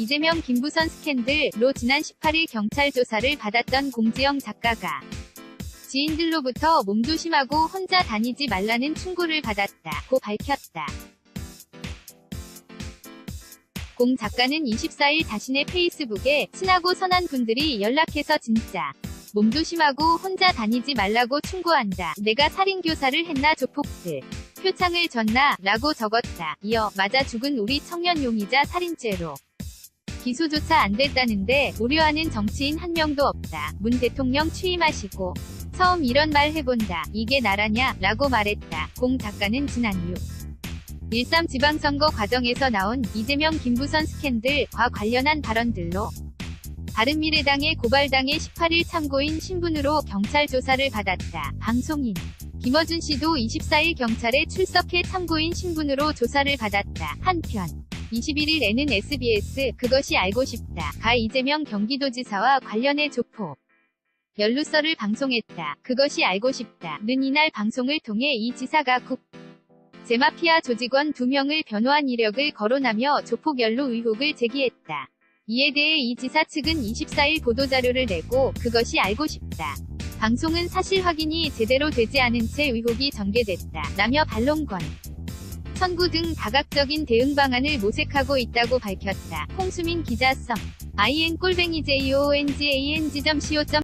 이재명 김부선 스캔들로 지난 18일 경찰 조사를 받았던 공지영 작가가 지인들로부터 몸조심하고 혼자 다니지 말라는 충고를 받았다고 밝혔다. 공 작가는 24일 자신의 페이스북에 친하고 선한 분들이 연락해서 진짜 몸조심하고 혼자 다니지 말라고 충고한다. 내가 살인교사를 했나 조폭들. 표창을 줬나? 라고 적었다. 이어 맞아 죽은 우리 청년 용의자 살인죄로. 기소조차 안 됐다는데 우려하는 정치인 한 명도 없다. 문 대통령 취임하시고 처음 이런 말 해본다. 이게 나라냐? 라고 말했다. 공 작가는 지난 6. 13 지방선거 과정에서 나온 이재명 김부선 스캔들과 관련한 발언들로 바른미래당의 고발당의 18일 참고인 신분으로 경찰 조사를 받았다. 방송인 김어준 씨도 24일 경찰에 출석해 참고인 신분으로 조사를 받았다. 한편 21일에는 SBS 그것이 알고 싶다. 가 이재명 경기도지사와 관련해 조폭 연루설을 방송했다. 그것이 알고 싶다 는 이날 방송을 통해 이 지사가 국 제마피아 조직원 2명을 변호한 이력을 거론하며 조폭 연루 의혹을 제기했다. 이에 대해 이 지사 측은 24일 보도자료를 내고 그것이 알고 싶다. 방송은 사실 확인이 제대로 되지 않은 채 의혹이 전개됐다. 라며 반론권. 선구 등 다각적인 대응 방안을 모색하고 있다고 밝혔다. 홍수민 기자 썸. in 꼴뱅이 joongang.co.